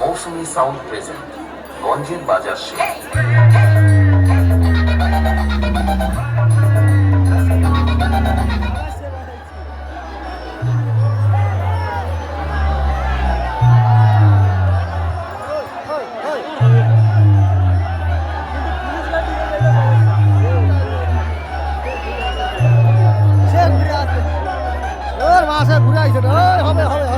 মৌসুমি sound present গঞ্জের বাজার ঘুরে ওই হবে হবে